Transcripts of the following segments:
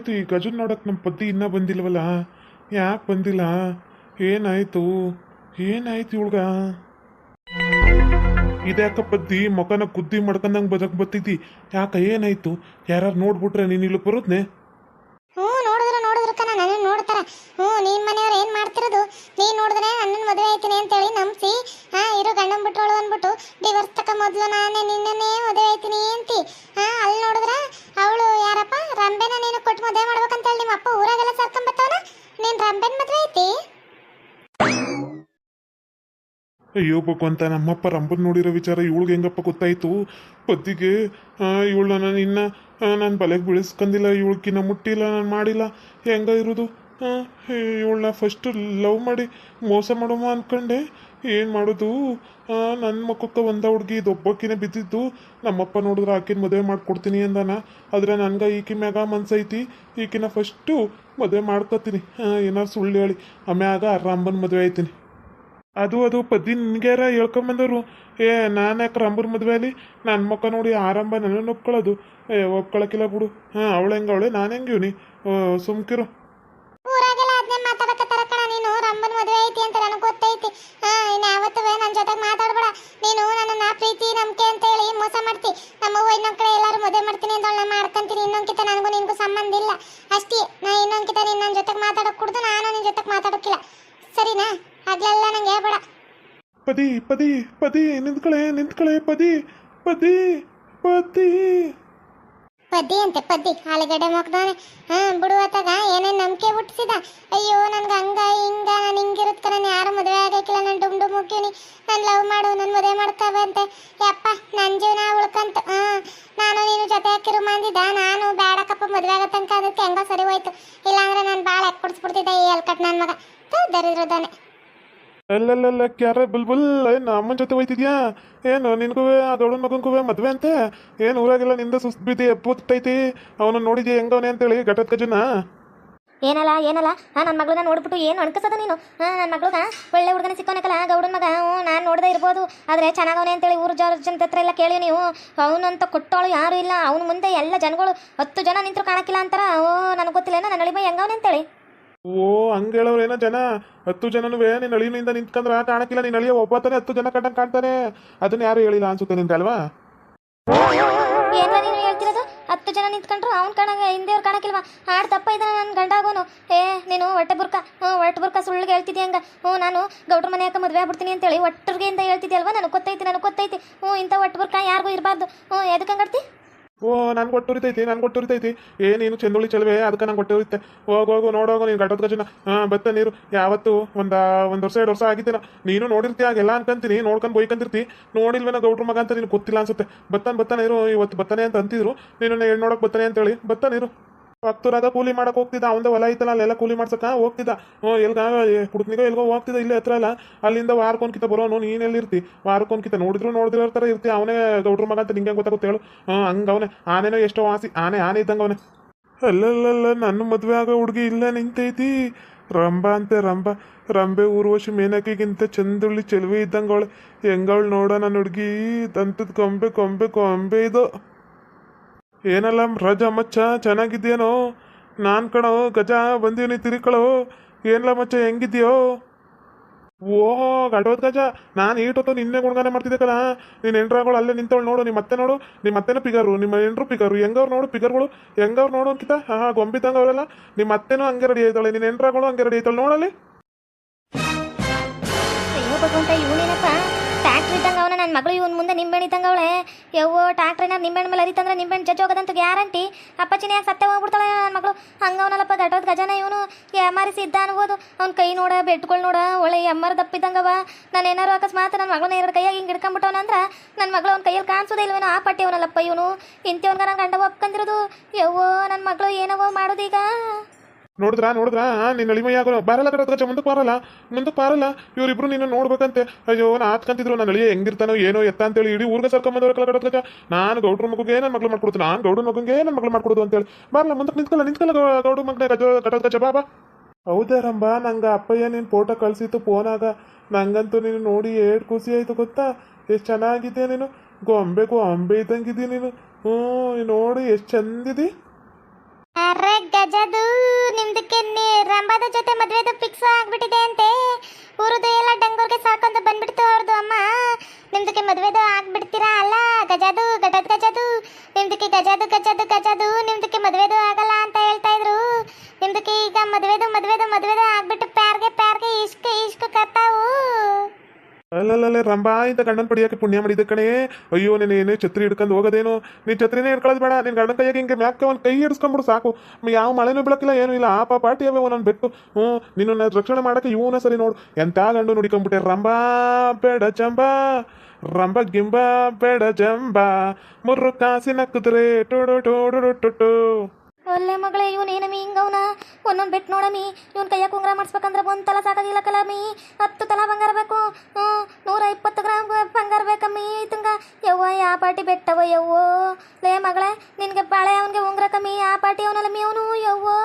ಏನಾಯ್ತು? ಈ ಗಜನ್ ನೋಡಕ್ ನಮ್ಮ ಪತಿ ಇನ್ನೂ ಬಂದಿಲ್ವಲ್ಲ? ಯಾಕೆ ಬಂದಿಲ್ಲ? ಏನಾಯ್ತು? ಏನಾಯ್ತು ಇವಳ್ಗ? ಇದ್ಯಾಕ ಪದ್ದಿ ಮೊಕನ ಕುದ್ದಿ ಮಾಡ್ಕೊಂಡಂಗೆ ಬದಕ್ ಬತ್ತಿದ್ದಿ? ಯಾಕ ಏನಾಯ್ತು? ಯಾರು ನೋಡ್ಬಿಟ್ರೆ ನೀನು ಇಲ್ಲಿ ಬರೋದ್ನೆ? ಹ್ಞೂ, ನೋಡಿದ್ರೆ ನೋಡಿದ್ರು ಕಣ ನನ್ನ ನೋಡ್ತಾರ. ಹ್ಞೂ ನಿನ್ನ ಮನೆಯವ್ರು ಏನ್ ಮಾಡ್ತಿರೋದು? ನೀನ್ ನೋಡಿದ್ರೆ ಅಣ್ಣನ ಮದುವೆ ಆಯ್ತೀನಿ ಅಂತೇಳಿ ನಂಬಿಸಿ, ಹಾ, ಇರೋ ಗಂಡನ್ ಬಿಟ್ಟೋಳು ಅಂದ್ಬಿಟ್ಟು ಡಿವರ್ಸ್ ತಕ ಮೊದ್ಲು ನಾನೇ ನಿನ್ನೇ ಮದುವೆ ಆಯ್ತೀನಿ ಅಂತಿ. ಹಾ, ಅಲ್ಲಿ ನೋಡಿದ್ರೆ ಅವಳು ಯಾರಪ್ಪ? ರಂಬೆನ ನೀನು ಕೊಟ್ಟು ಮದುವೆ ಮಾಡ್ಬೇಕಂತೇಳಿ ನಿಮ್ಮ ಅಪ್ಪ ಊರಾಗೆಲ್ಲ ಸರ್ಕೊಂಬತ್ತವನ? ನೀನ್ ರಂಬೆನ್ ಮದುವೆ ಐತಿ? ಅಯ್ಯೋ ಭಗವಂತ, ನಮ್ಮಪ್ಪ ರಂಬನ್ ನೋಡಿರೋ ವಿಚಾರ ಇವಳಿಗೆ ಹೆಂಗಪ್ಪ ಗೊತ್ತಾಯ್ತು? ಪದ್ದಿಗೆ ಇವಳು ನಾನು ಇನ್ನ ನಾನು ಬಲೆಗೆ ಬೀಳಿಸ್ಕೊಂಡಿಲ್ಲ ಇವಳ್ಕಿನ್ನ ಮುಟ್ಟಿಲ್ಲ, ನಾನು ಮಾಡಿಲ್ಲ, ಹೆಂಗ ಇರೋದು? ಇವಳನ್ನ ಫಸ್ಟು ಲವ್ ಮಾಡಿ ಮೋಸ ಮಾಡೋಮ ಅನ್ಕೊಂಡೆ. ಏನು ಮಾಡೋದು? ನನ್ನ ಮಕ್ಕಕ್ಕೆ ಒಂದ ಹುಡುಗಿ ಇದೊಬ್ಬಕ್ಕಿನ ಬಿದ್ದಿದ್ದು. ನಮ್ಮಪ್ಪ ನೋಡಿದ್ರೆ ಆಕಿನ ಮದುವೆ ಮಾಡ್ಕೊಡ್ತೀನಿ ಅಂದಾನ. ಆದ್ರೆ ನನಗೆ ಈಕಿ ಮ್ಯಾಗ ಮನ್ಸೈತಿ ಈಕಿನ ಫಸ್ಟು ಮದುವೆ ಮಾಡ್ಕೊತೀನಿ. ಏನಾರು ಸುಳ್ಳು ಹೇಳಿ. ಆಮ್ಯಾಗ ರಂಬನ್ ಮದುವೆ ಆಯ್ತೀನಿ ಅದು ಅದು ಪದ್ದಿ ನಿನ್ಗ್ಯಾರ ಹೇಳ್ಕೊಂಬಂದವರು? ಏ, ನಾನು ಯಾಕೆ ರಂಬರ್ ಮದುವೆ ಅಲ್ಲಿ? ನನ್ನ ಮಕ್ಕ ನೋಡಿ ಆರಂಭ ನನ್ನ ಒಪ್ಕೊಳ್ಳೋದು ಏ ಒಪ್ಕೊಳಕ್ಕಿಲ್ಲ ಬಿಡು. ಹಾಂ, ಅವಳು ಹೆಂಗೆ, ಅವಳೆ ನಾನು ಹೆಂಗೆ ಸುಮ್ಕಿರು ಊರಾಗೆಲ್ಲ ಅದನ್ನೇ ಮಾತಾಡಕತ್ತಾರ ಕಣ ನೀನು ರಂಬನ್ ಮದುವೆ ಐತಿ ಅಂತ ನನಗೆ ಗೊತ್ತೈತಿ ಹಾ ಇನ್ನು ಯಾವತ್ತೂ ನನ್ನ ಜೊತೆಗೆ ಮಾತಾಡಬೇಡ. ನೀನು ನನ್ನ ಪ್ರೀತಿ ನಂಬಿಕೆ ಅಂತ ಹೇಳಿ ಮೋಸ ಮಾಡ್ತಿ. ನಮ್ಮವ್ವ ಇನ್ನೊಂದ್ ಕಡೆ ಎಲ್ಲರೂ ಮದುವೆ ಮಾಡ್ತೀನಿ ಅಂತ ಅವಳನ್ನ ಮಾಡ್ಕೊಂತೀನಿ. ಇನ್ನೊಂದ್ಕಿತ ನನಗೂ ನಿನಗೂ ಸಂಬಂಧ ಇಲ್ಲ. ಅಷ್ಟೇ ನಾ ಇನ್ನೊಂದ್ಕಿತ ನೀನು ನನ್ನ ಜೊತೆಗೆ ಮಾತಾಡೋಕೆ ಕುಡ್ದು ನಾನು ನಿನ್ನ ಜೊತೆಗೆ ಮಾತಾಡೋಕ್ಕಿಲ್ಲ. ಸರಿನಾ? ಆಗ್ಲೆಲ್ಲ ನಂಗೆ ಹೇಳ್ಬೇಡ. ಪದಿ ಪದಿ ಪದಿ ನಿಂತ್ಕಳೆ ನಿಂತ್ಕಳೆ ಪದಿ ಪದಿ ಪದಿ. ಪದ್ದಿ ಅಂತೆ ಪದ್ದಿ ಆಲೂಗಡ್ಡೆ ಮೊಕ್ದಾನೆ ಹಾ ಬಿಡುವತ್ತಾಗ ಏನೇನು ನಂಬಿಕೆ ಹುಟ್ಟಿಸಿದ ಅಯ್ಯೋ ನನ್ಗೆ ಹಂಗ ಹಿಂಗ ನಾನು ಹಿಂಗಿರುತ್ತ ನಾನು ಯಾರು ಮದುವೆ ಆಗಕ್ಕಿಲ್ಲ ನಾನು ಲವ್ ಮಾಡು ನನ್ನ ಮದುವೆ ಮಾಡ್ಕೋಬಂತೆ ಯಪ್ಪ ನನ್ನ ಜೀವನ ಉಳ್ಕಂತ. ನಾನು ನೀನು ಜೊತೆ ಹಾಕಿರು ಮಂದಿದ್ದ ನಾನು ಬೇಡಕ್ಕಪ್ಪ ಮದುವೆ ಆಗೋ ತನಕ ಅದಕ್ಕೆ ಹೆಂಗೋ ಸರಿ ಹೋಯ್ತು. ಇಲ್ಲಾಂದ್ರೆ ನಾನು ಭಾಳ ಎಕ್ಕೊಡ್ಸ್ಬಿಡ್ತಿದ್ದೆ ಕುಡಿಸ್ಬಿಡ್ತಿದ್ದೆ ಈ ಎಲ್ಕಟ್ ನನ್ನ ಮಗ. ದರಿದ್ರದಾನೆ. ಅಲ್ಲಲ್ಲಲ್ಲ ಕ್ಯಾರ ಬುಲ್ಬುಲ್, ಏನು ಅಮ್ಮನ ಜೊತೆ ಹೋಯ್ತಿದ್ಯಾ? ಏನು, ನಿನ್ಗೂ ಆ ದೊಡ್ಡನ ಮಗನ್ಗೂ ಮದುವೆ ಅಂತೆ? ಏನು ಊರಾಗಿಲ್ಲ ನಿಂದ ಸುಸ್ತು ಬಿದ್ದಿ ಎಪ್ಪತ್ತೈತಿ? ಅವನು ನೋಡಿದ್ಯಾ ಹೆಂಗವನೇ ಅಂತೇಳಿ ಘಟದ ಕಜನ ಏನಲ್ಲ ಏನಲ್ಲ ಹಾಂ ನನ್ನ ಮಗಳನ್ನ ನೋಡ್ಬಿಟ್ಟು ಏನು ಅಣಕಸದ ನೀನು? ಹಾ ನನ್ನ ಮಗಳಗ ಒಳ್ಳೆ ಹುಡುಗನ ಸಿಕ್ಕೋನಕಲ್ಲ ಗೌಡನ ಮಗ ಹ್ಞೂ ನಾನು ನೋಡದೆ ಇರ್ಬೋದು. ಆದರೆ ಚೆನ್ನಾಗವನೆ ಅಂತೇಳಿ ಊರು ಜನ ಜನದ ಹತ್ರ ಎಲ್ಲ ಕೇಳಿ ನೀವು. ಅವನಂತ ಕೊಟ್ಟವಳು ಯಾರು ಇಲ್ಲ. ಅವನ ಮುಂದೆ ಎಲ್ಲ ಜನಗಳು ಹತ್ತು ಜನ ನಿಂತರು ಕಾಣಕ್ಕಿಲ್ಲ ಅಂತಾರ. ಓ ನನಗೆ ಗೊತ್ತಿಲ್ಲ. ನನ್ನ ಅಳಿಮ ಹೆಂಗವನೆ ಅಂತೇಳಿ. ಓ ಹಂಗೆ ಹೇಳೋರು ಏನೋ ಜನ? ಹತ್ತು ಜನನು ನಿನ್ನ ಅಳಿನಿಂದ ನಿಂತ್ಕೊಂಡ್ರ ಕಾಣಕ್ಕಿಲ್ಲ. ನಿನ್ನ ಅಳಿಯ ಒಬ್ಬತ್ತಾನೆ ಹತ್ತು ಜನ ಕಟ್ಟಂಗೆ ಕಾಣ್ತಾನೆ. ಅದನ್ನ ಯಾರು ಹೇಳಿಲ್ಲ ಅನ್ಸುತ್ತೆ ನಿಂದೆ ಹತ್ತು ಜನ ನಿಂತ್ಕೊಂಡ್ರು, ಅವ್ನು ಕಾಣ ಹಿಂದೆಯವ್ರು ಕಾಣಕ್ಕಿಲ್ವಾ? ಹಾಡು ತಪ್ಪ ಇದ್ದಾನೆ ನನ್ನ ಗಂಡ ಆಗೋನು ಏ, ನೀನು ಹೊಟ್ಟೆ ಬುರ್ಕ, ಹ್ಞೂ, ಹೊಟ್ಟೆ ಬುರ್ಕ ಸುಳ್ಳಿಗೆ ಹೇಳ್ತಿದ್ದೆ ಹಂಗ? ಹ್ಞೂ, ನಾನು ಗೌಡ್ರ ಮನೆ ಯಾಕೆ ಮದುವೆ ಆಗ್ಬಿಡ್ತೀನಿ ಅಂತೇಳಿ ಒಟ್ಟರ್ಗೆಯಿಂದ ಹೇಳ್ತಿದ್ದೆ ಅಲ್ವಾ ನನಗೆ ಗೊತ್ತೈತಿ ನನಗೆ ಗೊತ್ತೈತಿ. ಹ್ಞೂ, ಇಂಥ ಹೊಟ್ಟೆ ಬುರ್ಕ ಯಾರಿಗೂ ಇರಬಾರ್ದು. ಹ್ಞೂ ಎದಕ್ಕೆ ಹಂಗಡ್ತಿ ಓ ನನ್ಗೆ ಕೊಟ್ಟುರಿತೈತಿ ನಾನು ಕೊಟ್ಟುರಿತೈತಿ ಏ, ನೀನು ಚಂದುಳಿ ಚಲುವೆ, ಅದಕ್ಕೆ ನಂಗೆ ಕೊಟ್ಟುರಿತೆ ಹೋಗಿ, ಹೋಗು ನೋಡೋಗು ನೀನು ಘಟದ ಗಜನ. ಹಾಂ, ಬತ್ತ ನೀರು. ಯಾವತ್ತು? ಒಂದು ಒಂದು ವರ್ಷ, ಎರಡು ವರ್ಷ ಆಗಿದ್ದೀನ ನೀನು ನೋಡಿರ್ತಿ ಆಗೆಲ್ಲ ಅನ್ಕಂತೀನಿ, ನೋಡ್ಕೊಂಡು ಬೈಕಂತಿರ್ತಿ. ನೋಡಿಲ್ವೇನ ಗೌಡ್ರ ಮಗ ಅಂತ ನೀನು ಗೊತ್ತಿಲ್ಲ ಅನ್ಸುತ್ತೆ. ಬತ್ತಾನೆ ಬತ್ತಾನೆ ಇರು ಇವತ್ತು ಬತ್ತಾನೆ ಅಂತ ಅಂತಿದ್ರು. ನೀನು ನೋಡಕ್ ಬತ್ತಾನೆ ಅಂತೇಳಿ ಬತ್ತಾನೆ ಇರು ಭಕ್ತರಾಗ ಕೂಲಿ ಮಾಡಕ್ ಹೋಗ್ತಿದ್ದ ಅವಂದ ಹೊಲ ಐತಲ್ಲ, ಅಲ್ಲೆಲ್ಲ ಕೂಲಿ ಮಾಡ್ಸಕ್ಕ ಹೋಗ್ತಿದ್ದ. ಹ್ಞೂ ಎಲ್ಗ ಹುಡುಕ್ನಿಗೋ ಎಲ್ಗೋ ಹೋಗ್ತಿದ್ದ, ಇಲ್ಲೇ ಹತ್ರ ಅಲ್ಲ. ಅಲ್ಲಿಂದ ವಾರಕ್ಕೊಂದ್ಕಿತ ಬರೋನು ನೀನ್ ಎಲ್ಲಿರ್ತಿ? ವಾರಕ್ಕೊಂದ್ಕಿತ, ನೋಡಿದ್ರು ನೋಡಿದ್ರು ಥರ ಇರ್ತಿ. ಅವನೇ ಗೌಡ್ರ ಮಗ ಅಂತ ನಿಂಗೆ ಗೊತ್ತಾಗುತ್ತೆ ಹೇಳು. ಹ್ಞೂ ಹಂಗೆ ಅವನೇ. ಆನೆನೋ ಎಷ್ಟೋ ವಾಸಿ ಆನೆ ಆನೆ ಇದ್ದಂಗ ಅವನೇ. ಅಲ್ಲಲ್ಲಲ್ಲ, ನನ್ನ ಮದುವೆ ಆಗೋ ಹುಡುಗಿ ಇಲ್ಲ, ನಿಂತೈತಿ. ರಂಬ ಅಂತೆ ರಂಬ ರಂಬೆ ಊರ್ವಶಿ ಮೇನಕಿಗಿಂತ ಚಂದುಳ್ಳಿ ಚೆಲುವೆ ಇದ್ದಂಗವಳೆ ಹೆಂಗವಳು ನೋಡ, ನನ್ನ ಹುಡುಗಿ? ದಂತದ ಕೊಂಬೆ ಕೊಂಬೆ ಕೊಂಬೆ ಇದು. ಏನಲ್ಲ ರಜ ಮಚ್ಚ ಚೆನ್ನಾಗಿದ್ದೇನೋ ನಾನು ಕಣೋ, ಗಜ ಬಂದೀನಿ ತಿರುಕಳೋ ಏನಲ್ಲ ಮಚ್ಚ ಹೆಂಗಿದ್ಯೋ ಓ ಗಡೋದ್ ಗಜ. ನಾನು ಈಟೊತ್ತು ನಿನ್ನೆ ಗುಣಗಾನೆ ಮಾಡ್ತಿದ್ದೆ ಕಲ ನೀನು ಎಂಟ್ರಾಗಳು ಅಲ್ಲೇ ನಿಂತವಳು ನೋಡು ನಿಮ್ಮ ಮತ್ತೆ ನೋಡು ನಿಮ್ಮ ಮತ್ತೆನೂ ಪಿಗರು ನಿಮ್ಮ ಎಂಟ್ರು ಪಿಗರು ಹೆಂಗವ್ರು ನೋಡು, ಪಿಗರ್ಗಳು. ಹೆಂಗವ್ರು ನೋಡು ಅಂಕಿತ? ಹಾ ಗೊಂಬಿದ್ದಂಗೆ ಅವರೆಲ್ಲ. ನಿಮ್ಮ ಅತ್ತೆನೂ ಹಂಗೆ ರೆಡಿ ಆಯ್ತಾಳೆ ನಿನ್ನ ಎಂಟ್ರಾಗಳು ಹಂಗೆ ರೆಡಿ ಆಯ್ತಾಳೆ, ನೋಡಲ್ಲಿ. ಭಗವಂತ ಇವನೇನಪ್ಪ ನನ್ನ ಮಗಳು ಇವನ್ ಮುಂದೆ ನಿಂಬೆಹಣ್ಣು ಇದ್ದಂಗ ಅವಳೆ? ಯವ್ವೋ ಟ್ಯಾಕ್ಟ್ರಿನ ನಿಂಬೆಣ್ಣೆ ಮೇಲೆ ಅರಿತಂದ್ರೆ ನಿಂಬೆಣ್ಣೆ ಜಜ್ಜು ಹೋಗೋದಂತ ಗ್ಯಾರಂಟಿ ಅಪ್ಪಚ್ಚಿನ ಯಾಕೆ ಸತ್ಯ ಹೋಗ್ಬಿಡ್ತಾಳೆ ನನ್ನ ಮಗಳು? ಹಂಗವನಲ್ಲಪ್ಪ ದಟ್ಟೋದ್ ಗಜನ ಇವನು. ಎಮ್ಮಾರಿಸಿ ಇದ್ದ ಅನ್ಬೋದು. ಅವ್ನ ಕೈ ನೋಡ ಬೆಟ್ಗಳು ನೋಡ, ಒಳ್ಳೆ ಎಮ್ಮರ ದಪ್ಪಿದ್ದಂಗವ ನಾನು ಏನಾರು ಅಕಸ್ಮಾತ್ ನನ್ನ ಮಗಳನ್ನ ಎರಡು ಕೈಯಾಗಿ ಹಿಂಗೆ ಹಿಡ್ಕೊಂಬಿಟ್ಟವನಂದ್ರ ನನ್ನ ಮಗಳು ಅವ್ನ ಕೈಯಲ್ಲಿ ಕಾಣಿಸೋದೇ ಇಲ್ವೇನೋ ಆ ಪಟ್ಟಿ ಅವನಲ್ಲಪ್ಪ ಇವನು. ಇಂಥವನ್ಗ ನಾನು ಗಂಡ ಒಪ್ಕೊಂಡಿರೋದು ಯವ್ವೋ ನನ್ನ ಮಗಳು ಏನವೋ ಮಾಡೋದೀಗ. ನೋಡಿದ್ರಾ, ನೋಡಿದ್ರ? ನಿನ್ನ ಅಳಿಮೈ ಆಗೋ ಬರಲ್ಲ ಕಡೆ ಗಜ ಮುಂದಕ್ಕೆ ಬಾರಲ್ಲ. ಮುಂದಕ್ಕೆ ಬಾರಲ್ಲ. ಇವರಿಬ್ರು ನಿನ್ನ ನೋಡ್ಬೇಕಂತೆ. ಅಯ್ಯೋ ನಾ ಆತ್ಕಂತಿದ್ರು. ನನ್ನ ಅಳಿಯ ಹೆಂಗಿರ್ತಾನೋ, ಏನೋ ಎತ್ತ ಅಂತೇಳಿ ಇಡೀ ಊರ್ಗ ಸರ್ಕೊಂಬಂದವ್ರ ಕಡೆ ಹತ್ರ ನಾನು ಗೌಡ್ರ ಮಗುಗೆ ನನ್ನ ಮಗಳು ಮಾಡ್ಕೊಡ್ತೀನಿ. ನಾನು ಗೌಡ್ರ ಮಗುಗೆ ನನ್ನ ಮಗಳು ಮಾಡ್ಕೊಡೋದು ಅಂತೇಳಿ. ಬರಲ್ಲ, ಮುಂದಕ್ಕೆ ನಿಂತ್ಕಲ್ಲ ನಿಂತ್ಕಲ್ಲ ಗೌಡ್ರ ಮಗನೇ ಕಟದ ಬಾ ಬಾಬಾ ರಂಬಾ ರಂಬ, ನಂಗೆ ಅಪ್ಪಯ್ಯ ನೀನು ಫೋಟೋ ಕಳಿಸಿತ್ತು ಫೋನಾಗ. ನಂಗಂತೂ ನೀನು ನೋಡಿ ಏಟ್ ಖುಷಿ ಆಯ್ತು ಗೊತ್ತಾ? ಎಷ್ಟು ಚೆನ್ನಾಗಿದ್ದೆ ನೀನು? ಗೊಂಬೆ ಗೊಂಬೆ ಇದ್ದಂಗಿದ್ದೀನಿ ನೀನು. ಹ್ಞೂ ನೋಡಿ ಎಷ್ಟು ಚಂದಿದಿ. ಅರೆ ಗಜದು ನಿಮ್ದಕ್ಕೆ ರಂಬದ ಜೊತೆ ಮದ್ವೆದು ಫಿಕ್ಸ್ ಆಗ್ಬಿಟ್ಟಿದೆ ಅಂತೆ. ಊರದು ಎಲ್ಲ ಡಂಗೂರ್ಗೆ ಸಾಕೊಂತ ರಂಬಾ ಇಂತ ಗಂಡನ ಪಡಿಯಕ್ಕೆ ಪುಣ್ಯ ಮಾಡಿದ ಕಣೆ. ಅಯ್ಯೋ, ನೀನು ಏನೇ ಛತ್ರಿ ಹಿಡ್ಕೊಂಡು ಹೋಗೋದೇನು. ನೀ ಛತ್ರಿನೇ ಹಿಡ್ಕೊಳ್ಳೋದು ಬೇಡ. ನಿನ್ ಗಂಡನ ಕೈಯಾಗೆ ಹಿಂಗೆ ಮ್ಯಾಕೆ ಒಂದು ಕೈ ಹಿಡಿಸ್ಕೊಂಡ್ಬಿಡು ಸಾಕು. ಯಾವ ಮಳೆನೂ ಬೀಳಕ್ಕಿಲ್ಲ, ಏನೂ ಇಲ್ಲ. ಆಪ ಪಾಟಿ ಅವೆ ಒಂದೊಂದು ಬೆಟ್ಟು. ಹ್ಞೂ ನಿನ್ನ ರಕ್ಷಣೆ ಮಾಡೋಕ್ಕೆ ಇವನ ಸರಿ ನೋಡು. ಎಂತ ಗಂಡು ನುಡಿಕೊಂಡ್ಬಿಟ್ಟೆ ರಂಬಾ ಬೇಡ ಚಂಬ. ರಂಬ ಗಿಂಬ ಬೇಡ ಜಂಬ ಮುರ್ರು ಕಾಸಿನ ಕುದುರೆ. ಟುಡು ಟುಡು ಟುಟ್ಟು ಒಳ್ಳೆ ಮಗಳೇ ಇವನೇನ ಹಿಂಗವನ ಒಂದೊಂದು ಬೆಟ್ಟು ನೋಡಮ್ಮಿ ಇವನ್ ಕೈಯಾಗ ಉಂಗ್ರ ಮಾಡಿಸ್ಬೇಕಂದ್ರೆ ಒಂದು ತಲ ಸಾಕಾಗಿಲ್ಲ ಕಲಮಿ. ಹತ್ತು ತಲ ಬಂಗಾರ ಬೇಕು. ನೂರ ಇಪ್ಪತ್ತು ಗ್ರಾಮ್ ಬಂಗಾರ ಬೇಕಮ್ಮಿ. ತುಂಗ, ಯವ್ವ, ಯಾ ಪಾಟಿ ಬೆಟ್ಟವ ಯವ್ವೋ. ಲೇ ಮಗಳೇ, ನಿನಗೆ ಬಾಳೆ ಅವನಿಗೆ ಉಂಗ್ರ ಕಮ್ಮಿ. ಆ ಪಾಟಿ ಅವನಲ್ಲಮ್ಮಿ ಅವನು ಯವ್ವೋ.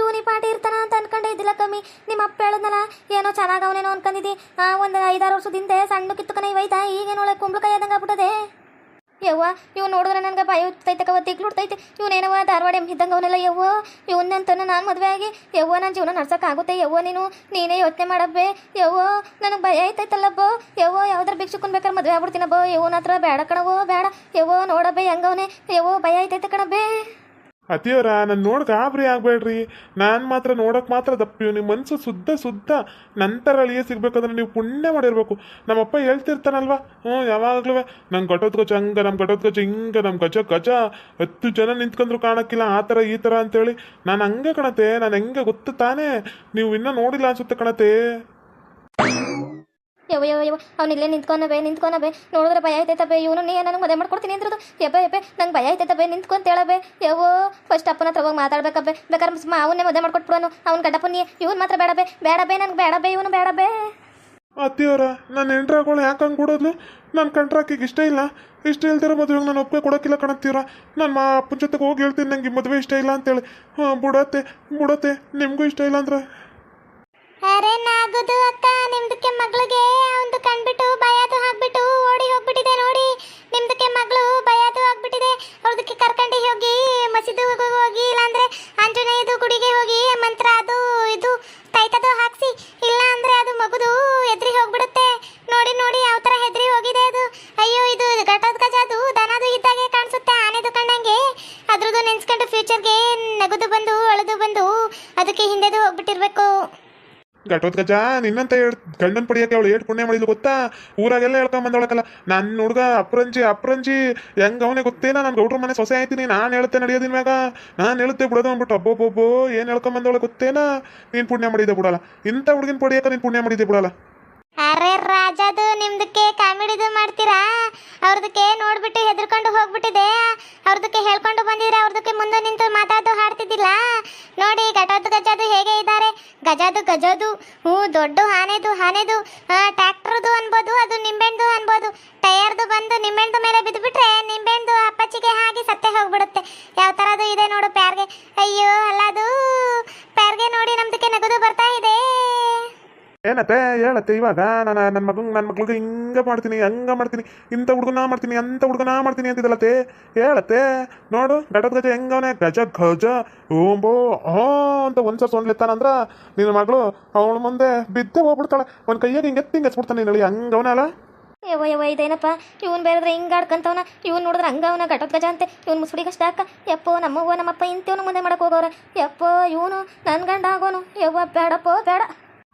ಇವನಿ ಪಾಟಿ ಇರ್ತಾನ ಅಂತ ಅನ್ಕೊಂಡೆ ಇದ್ದಿಲ್ಲ ಕಮ್ಮಿ. ನಿಮ್ಮ ಅಪ್ಪ ಹೇಳದ್ನಲ್ಲ, ಏನೋ ಚೆನ್ನಾಗಿ ಅವನೇನೋ ಅನ್ಕೊಂಡಿದ್ದಿ ಆ, ಒಂದು ಐದಾರು ವರ್ಷದಿಂದ ಸಣ್ಣ ಕಿತ್ತುಕನ ಇವೈತಾ ಈಗೇನೊಳೆ ಕುಂಬಳಕಾಯಿ ಆದಂಗೆ ಆಗ್ಬಿಟ್ಟದೆ. ಯವ್ವ, ಇವ್ ನೋಡಿದ್ರೆ ನನಗೆ ಬಾಯಿ ಉತ್ತೈತೆ ಕವ ತಿಗ್ಲುಡ್ತೈತೆ ಇವನೇನವ ಧಾರವಾಡ ಇದ್ದಂಗೆ ಅವನೆಲ್ಲ ಯವ್ವ. ಇವನ್ನಂತನ ನಾನು ಮದುವೆ ಆಗಿ, ಯವ್ವ ನನ್ನ ಜೀವನ ನಡ್ಸೋಕ್ಕಾಗುತ್ತೆ ಯವ್ವ, ನೀನು, ನೀನೇ ಯೋಚನೆ ಮಾಡಬ್ಬೆ. ಯವ್ವ, ನನಗೆ ಭಯ ಆಯ್ತೈತಲ್ಲಬ್ಬ ಯವ್ವ, ಯಾವ್ದಾರು ಭಿಕ್ಷು ಬೇಕಾದ್ರೆ ಮದುವೆ ಆಗ್ಬಿಡ್ತೀನಬ್ಬ. ಯವ್ವನ ಹತ್ರ ಬೇಡ ಕಣವೋ ಬೇಡ ಯವ್ವ, ನೋಡಬ್ಬೆ ಹೆಂಗವನೇ. ಯವ್ವ, ಭಯ ಐತೈತೆ ಕಣಬ್ಬೆ. ಅತಿಯವರ ನಾನು ನೋಡಿ ಗಾಬರಿ ಆಗ್ಬೇಡ್ರಿ. ನಾನು ಮಾತ್ರ ನೋಡಕ್ ಮಾತ್ರ ದಪ್ಪಿವು ನಿಮ್ಮ ಮನಸ್ಸು ಸುದ್ದ ಸುದ್ದ ನಂತರ ಅಳಿಯ ಸಿಗ್ಬೇಕಂದ್ರೆ ನೀವು ಪುಣ್ಯ ಮಾಡಿರ್ಬೇಕು. ನಮ್ಮಪ್ಪ ಹೇಳ್ತಿರ್ತಾನಲ್ವಾ? ಹ್ಞೂ, ಯಾವಾಗ್ಲೂ. ನಂಗೆ ಗಟೋದ್ ಗಜ, ಹಂಗ ನಮ್ಮ ಗಟೋದ್ ಗಜ, ಹಿಂಗ ನಮ್ಮ ಗಜ ಗಜ. ಹತ್ತು ಜನ ನಿಂತ್ಕೊಂಡ್ರು ಕಾಣಕ್ಕಿಲ್ಲ, ಆ ಥರ, ಈ ಥರ ಅಂತೇಳಿ. ನಾನು ಹಂಗೆ ಕಣತೆ ನಾನು ಹೆಂಗೆ ಗೊತ್ತು ತಾನೇ? ನೀವು ಇನ್ನೂ ನೋಡಿಲ್ಲ ಅನ್ಸುತ್ತೆ ಕಣತೆ ಯವ್ವ ಯವ ಯವ ಅವ್ನು ಇಲ್ಲೇ ನಿಂತ್ಕೊನಬೆ ನಿಂತ್ಕೊನಬೆ ನೋಡಿದ್ರೆ ಭಯ ಆಯ್ತೈತಬೆ ಇವನು, ನೀ ನನಗೆ ಮದುವೆ ಮಾಡ್ಕೊಡ್ತೀನಿ ಅಂದ್ರದು. ಯಬ್ಬೆ ಎಪ್ಪ ನಂಗೆ ಭಯ ಐತೆ ಆಯ್ತೈತಬೆ ನಿಂತ್ಕೊಂತ ಹೇಳಬೆ ಯವ್ವೋ ಫಸ್ಟ್ ಅಪ್ಪನ ಹತ್ರ ಹೋಗಿ ಮಾತಾಡ್ಬೇಕಬ್ಬೆ ಬೇಕಾದ್ರೆ ಮಾ, ಅವನ್ನೇ ಮದುವೆ ಮಾಡ್ಕೊಟ್ಬಿಡೋನು ಅವ್ನು ಗಡ್ಡಪ್ಪ ನೀ, ಇವ್ನು ಮಾತ್ರ ಬೇಡಬೇ ಬೇಡಬೇ ನನಗೆ ಬೇಡಬೇ ಇವನು ಬೇಡಬೇ ಅತ್ತಿಯವರ ನನ್ನ ಹೆಂಡ್ರಾಗಳು ಯಾಕೆ ಹಂಗೆ ಕೊಡೋದು ನನ್ನ ಕಂಟ್ರಾಕಿಗೆ ಇಷ್ಟ ಇಲ್ಲ. ಇಷ್ಟ ಇಲ್ದಿರೋ ಮದುವೆಗೆ ನಾನು ಒಪ್ಪಿಗೆ ಕೊಡೋಕ್ಕಿಲ್ಲ ಕಣತ್ತೀರ ನಾನು ಮಾ, ಅಪ್ಪನ ಜೊತೆಗೆ ಹೋಗಿ ಹೇಳ್ತೀನಿ, ನಂಗೆ ಮದುವೆ ಇಷ್ಟ ಇಲ್ಲ ಅಂತೇಳಿ. ಹಾಂ ಬಿಡತ್ತೆ ಬಿಡತ್ತೆ, ನಿಮಗೂ ಇಷ್ಟ ಇಲ್ಲ ಅಂದ್ರೆ? ಅರೆ ನಾಗುದು ಅಕ್ಕ? ನಿಮ್ದಕ್ಕೆ ಮಗಳಿಗೆ ಅವಂದು ಕಂಡ್ಬಿಟ್ಟು ಭಯದು ಹಾಕ್ಬಿಟ್ಟು ಓಡಿ ಹೋಗ್ಬಿಟ್ಟಿದೆ ನೋಡಿ. ನಿಮ್ದಕ್ಕೆ ಮಗಳು ಭಯದು ಆಗ್ಬಿಟ್ಟಿದೆ. ಅವ್ರದಕ್ಕೆ ಕರ್ಕೊಂಡು ಹೋಗಿ, ಮಸೀದು ಹೋಗಿ ಇಲ್ಲಾಂದ್ರೆ ಆಂಜನೇಯದು ಗುಡಿಗೆ ಹೋಗಿ, ಮಂತ್ರ ಅದು ಇದು ತೈತದು ಹಾಕ್ಸಿ ಇಲ್ಲ ಅಂದ್ರೆ ಅದು ಮಗುದು ಎದ್ರಿ ಹೋಗ್ಬಿಡುತ್ತೆ. ನೋಡಿ ನೋಡಿ, ಯಾವ ತರ ಹೆದ್ರಿ ಹೋಗಿದೆ ಅದು. ಅಯ್ಯೋ, ಇದು ಘಟದ ಗಜ ಅದು. ದನದು ಇದ್ದಾಗೆ ಕಾಣಿಸುತ್ತೆ, ಆನೆದು ಕಂಡಂಗೆ. ಅದ್ರದ್ದು ನೆನ್ಸ್ಕೊಂಡು ಫ್ಯೂಚರ್ಗೆ ನಗುದು ಬಂದು, ಅಳದು ಬಂದು, ಅದಕ್ಕೆ ಹಿಂದೆದು ಹೋಗ್ಬಿಟ್ಟಿರ್ಬೇಕು. ಘಟೋತ್ ಗಜ ನಿನ್ನಂತ ಹೇಳ್ ಗಂಡನ್ ಪಡಿಯಕ್ಕೆ ಅವಳು ಏಟ್ ಪುಣ್ಯ ಮಾಡಿದ್ಲು ಗೊತ್ತಾ? ಊರಾಗೆಲ್ಲ ಹೇಳ್ಕೊಂಡ್ ಬಂದವಳಕಲ್ಲ ನನ್ನ ಹುಡ್ಗ, ಅಪ್ರಂಜಿ ಅಪ್ರಂಜಿ, ಹೆಂಗ್ ಅವನೇ ಗೊತ್ತೇನ? ನಾನು ಗೌಡ್ರ ಮನೆ ಸೊಸೆ ಆಯ್ತೀನಿ, ನಾನು ಹೇಳ್ತೆ ನಡೆಯೋದಿನ ಮ್ಯಾಗ ನಾನು ಹೇಳುತ್ತೆ ಬಿಡೋದು ಅಂದ್ಬಿಟ್ಟು ಏನು ಹೇಳ್ಕೊಂಡ್ ಬಂದವಳ ಗೊತ್ತೇನಾ? ನೀನು ಪುಣ್ಯ ಮಾಡಿದೆ ಬಿಡಲ್ಲ. ಇಂಥ ಹುಡುಗಿನ ಪಡಿಯಕ್ಕೆ ನೀನು ಪುಣ್ಯ ಮಾಡಿದೆ ಬಿಡಲ್ಲ. ಅರೆ ರಾಜದು ನಿಮ್ದಕ್ಕೆ ಕಾಮಿಡಿದು ಮಾಡ್ತೀರಾ? ಅವ್ರದಕ್ಕೆ ನೋಡ್ಬಿಟ್ಟು ಹೆದರ್ಕೊಂಡು ಹೋಗ್ಬಿಟ್ಟಿದೆ. ಅವ್ರದಕ್ಕೆ ಹೇಳ್ಕೊಂಡು ಬಂದಿದ್ರೆ ಅವ್ರದಕ್ಕೆ ಮುಂದೆ ನಿಂತು ಮಾತಾಡೋದು ಹಾಡ್ತಿದ್ದಿಲ್ಲ. ನೋಡಿ, ಗಜದು ಗಜದು ಹೇಗೆ ಇದ್ದಾರೆ. ಗಜದು ಗಜದು, ಹ್ಞೂ ದೊಡ್ಡ ಆನೆದು ಆನೆದು ಟ್ರ್ಯಾಕ್ಟರ್ದು ಅನ್ಬೋದು, ಅದು ನಿಂಬೆಹಣ್ಣು ಹೇಳತ್ತೆ ಇವಾಗ ನಾನು ನನ್ನ ಮಗ ನನ್ನ ಮಕ್ಳಿಗೆ ಹಿಂಗೆ ಮಾಡ್ತೀನಿ, ಹಂಗ ಮಾಡ್ತೀನಿ, ಇಂಥ ಹುಡುಗನ ಮಾಡ್ತೀನಿ, ಅಂಥ ಹುಡುಗನ ಮಾಡ್ತೀನಿ ಅಂತಿದ್ದಲ್ಲತ್ತೆ ಹೇಳತ್ತೆ, ನೋಡು, ಘಟದ ಗಜ ಹೆಂಗವನೆ ಗಜ ಗಜ, ಓಂಬೋ, ಹೋ, ಅಂತ ಒಂದು ಒಂದ್ಸಲ ಸೊಂಡ್ಲೆತ್ತಾನಂದ್ರ ನಿನ್ನ ಮಗಳು ಅವಳ ಮುಂದೆ ಬಿದ್ದೆ ಹೋಗ್ಬಿಡ್ತಾಳೆ ಒಂದು ಕೈಯಾಗ ಹಿಂಗೆ ಎತ್ತಿ ಹಿಂಗೆ ಎಸ್ಬಿಡ್ತಾನೆ ನೀನು ಹಂಗವನಲ್ಲ ಯವ ಯವ್ವ ಇದೇನಪ್ಪ, ಇವ್ನು ಬೇರೆದ್ರೆ ಹಿಂಗೆ ಆಡ್ಕಂತವನ, ಇವ್ನು ನೋಡಿದ್ರೆ ಹಂಗ ಅವನ ಘಟದ ಗಜ ಅಂತೆ, ಇವ್ನು ಅಷ್ಟೇ ಅಕ್ಕ ಯಪ್ಪೋ, ನಮ್ಮವ್ವ, ನಮ್ಮಪ್ಪ ಇಂತವನು ಮುಂದೆ ಮಾಡಕ್ಕೆ ಹೋಗೋರ, ಯಪ್ಪೋ, ಇವನು ನನ್ನ ಗಂಡ ಆಗೋನು, ಯವ್ವ, ಬೇಡಪ್ಪೋ, ಬೇಡ.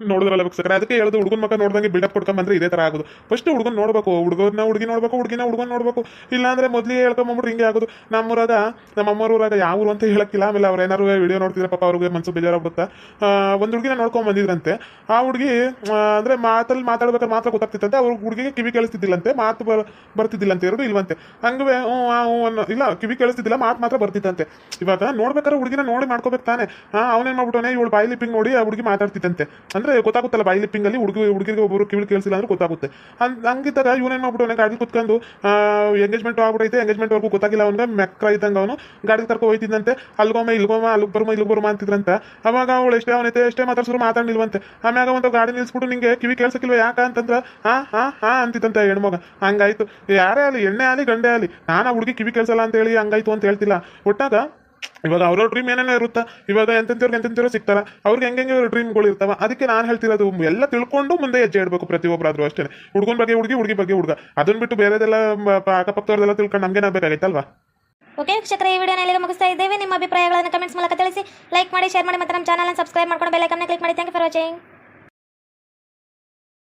ನೋಡಿದ್ರಲ್ಲ ವೀಕ್ಷಕರೇ ಅದಕ್ಕೆ ಹೇಳೋದು ಹುಡುಗನ ಮಕ್ಕ ನೋಡ್ದಂಗೆ ಬಿಲ್ಡಪ್ ಕೊಡ್ಕೊಂಬಂದ್ರೆ ಇದೇ ತರ ಆಗೋದು. ಫಸ್ಟ್ ಹುಡುಗನ ನೋಡ್ಬೇಕು ಹುಡುಗನ ಹುಡುಗಿ ನೋಡ್ಬೇಕು, ಹುಡುಗಿನ ಹುಡುಗನ ನೋಡ್ಬೇಕು. ಇಲ್ಲಾಂದ್ರೆ ಮೊದಲೇ ಹೇಳ್ಕೊಂಬಿಟ್ರೆ ಹಿಂಗೆ ಆಗೋದು. ನಮ್ಮೂರಾಗ ನಮ್ಮ ಅಮ್ಮ ಊರಾಗ ಯಾವ ಊರು ಅಂತ ಹೇಳಕ್ಕಿಲ್ಲ. ಆಮೇಲೆ ಅವ್ರು ಏನಾರು ವಿಡಿಯೋ ನೋಡ್ತಿದ್ರೆ ಪಾಪ ಅವ್ರಿಗೆ ಮನ್ಸು ಬೇಜಾರಾಗ್ಬಿಡುತ್ತಾ. ಒಂದು ಹುಡುಗಿನ ನೋಡ್ಕೊಂಡ್ ಬಂದಿದ್ರಂತೆ. ಆ ಹುಡುಗಿ ಅಂದ್ರೆ ಮಾತಲ್ಲಿ ಮಾತಾಡ್ಬೇಕಾದ್ರೆ ಮಾತ್ರ ಗೊತ್ತಾಗ್ತಿತ್ತಂತೆ. ಅವ್ರ ಹುಡುಗಿಗೆ ಕಿವಿ ಕೇಳಿಸ್ತಿದ್ದಿಲ್ಲಂತೆ. ಮಾತು ಬರ್, ಬರ್ತಿದ್ದಿಲ್ಲಂತೆ. ಎರಡು ಇಲ್ವಂತೆ. ಹಂಗೆ ಇಲ್ಲ, ಕಿವಿ ಕೇಳಿಸ್ತಿದ್ದಿಲ್ಲ, ಮಾತು ಮಾತ್ರ ಬರ್ತಿತ್ತಂತೆ. ಇವಾಗ ನೋಡ್ಬೇಕಾದ್ರೆ ಹುಡುಗಿನ ನೋಡಿ ಮಾಡ್ಕೋಬೇಕು ತಾನೆ. ಅವನೇನ್ ಮಾಡ್ಬಿಟ್ಟವನೇ ಇವಳು ಬಾಯಿ ಲಿಪ್ಪಿಂಗ್ ನೋಡಿ ಆ ಹುಡುಗಿ ಮಾತಾಡ್ತಿತ್ತಂತೆ. ಅಂದ್ರೆ ಗೊತ್ತಾಗುತ್ತಲ್ಲ ಬಾಯಿ ಅಲ್ಲಿ ಹುಡುಗಿ ಹುಡುಗಿಗೆ ಒಬ್ಬರು ಕಿವಿ ಕೇಳಿಸಿಲ್ಲ ಅಂದ್ರೆ ಗೊತ್ತಾಗುತ್ತೆ. ಹಂಗ್- ಹಂಗಿದ್ದಾಗ ಇವನೇನ್ ಮಾಡ್ಬಿಟ್ಟು ಗಾಡಿ ಕುತ್ಕೊಂಡು ಎಂಗೇಜ್ಮೆಂಟ್ ಆಗ್ಬಿಟ್ಟೈತೆ ಎಂಗೇಜ್ಮೆಂಟ್ ವರ್ಗು ಗೊತ್ತಾಗಿಲ್ಲ ಅವ್ನಿಗೆ ಮೆಕ್ಕ ಇದ್ದಂಗೆ ಅವನು ಗಾಡಿ ಕರ್ಕೊ ಹೋಯ್ತಿದ್ದಂತೆ ಅಲ್ಗೊಮ್ಮ, ಇಲ್ಗೊಮ್ಮ ಅಲ್ಲಿ ಬರ್ಮ ಇಲ್ಲಿ ಬರ್ಮ ಅಂತಿದ್ರಂತ. ಅವಾಗ ಅವಳು ಎಷ್ಟೇ ಅವನೈತೆ, ಎಷ್ಟೇ ಮಾತಾಡ್ಸಿದ್ರು ಮಾತಾಡ್ನಿಲ್ವಂತೆ ಆಮ್ಯಾಗ ಒಂದು ಗಾಡಿ ನಿಲ್ಸ್ಬಿಟ್ಟು ನಿಂಗೆ ಕಿವಿ ಕೇಳಿಸಕ್ಕಿಲ್ವ, ಯಾಕ ಅಂತಂದ್ರ ಹಾ ಹಾ ಹಾ ಅಂತಿತ್ತಂತೆ ಹೆಣ್ಮಗ. ಹಂಗಾಯ್ತು. ಯಾರೇ ಆಲಿ, ಎಣ್ಣೆ ಆಗಲಿ ಗಂಡೆ ಆಗಲಿ ನಾನು ಹುಡುಗಿ ಕಿವಿ ಕೇಳಿಸಲ್ಲ ಅಂತ ಹೇಳಿ ಹಂಗಾಯ್ತು ಅಂತ ಹೇಳ್ತಿಲ್ಲ. ಒಟ್ಟಾಗ ಇವಾಗ ಅವ್ರವ್ರ ಡ್ರೀಮ್ ಏನೇನೋ ಇರುತ್ತಾ? ಇವಾಗ ಎಂತೆಂಥವ್ರಿಗೆ ಎಂತೆಂಥವ್ರು ಸಿಗ್ತಾರ? ಅವ್ರಿಗೆ ಹೆಂಗೆ ಡ್ರೀಮ್ಗಳು ಇರ್ತಾವ? ಅದಕ್ಕೆ ನಾನು ಹೇಳ್ತಿರೋದು ಎಲ್ಲ ತಿಳ್ಕೊಂಡು ಮುಂದೆ ಹೆಜ್ಜೆ ಇಡಬೇಕು ಪ್ರತಿಯೊಬ್ಬರಾದ್ರೂ ಅಷ್ಟೇ. ಹುಡುಗನ ಬಗ್ಗೆ ಹುಡುಗಿ ಹುಡುಗಿ ಬಗ್ಗೆ ಹುಡುಗ. ಅದನ್ನ ಬಿಟ್ಟು ಬೇರೆದೆಲ್ಲ ಅಕ್ಕಪಕ್ಕದವ್ರೆಲ್ಲ ತಿಳ್ಕೊಂಡು ತಿಳ್ಕೊಂಡು ನಮ್ಗೇನಾಗಬೇಕಾಗಿತ್ತಲ್ವಾ ಓಕೆ, ವೀಕ್ಷಕರ, ಈ ವಿಡಿಯೋನ ಎಲ್ಲಿಗೆ ಮುಗಿಸ್ತಾ ಇದ್ದೇವೆ. ನಿಮ್ಮ ಅಭಿಪ್ರಾಯಗಳನ್ನು ಕಮೆಂಟ್ಸ್ ಮೂಲಕ ತಿಳಿಸಿ ಲೈಕ್ ಮಾಡಿ ಶೇರ್ ಮಾಡಿ, ಮತ್ತು ನಮ್ಮ ಚಾನಲ್ನ ಸಬ್ಸ್ಕ್ರೈಬ್ ಮಾಡ್ಕೊಂಡು ಬೆಲ್ ಐಕಾನ್ ಕ್ಲಿಕ್ ಮಾಡಿ. Thank you for watching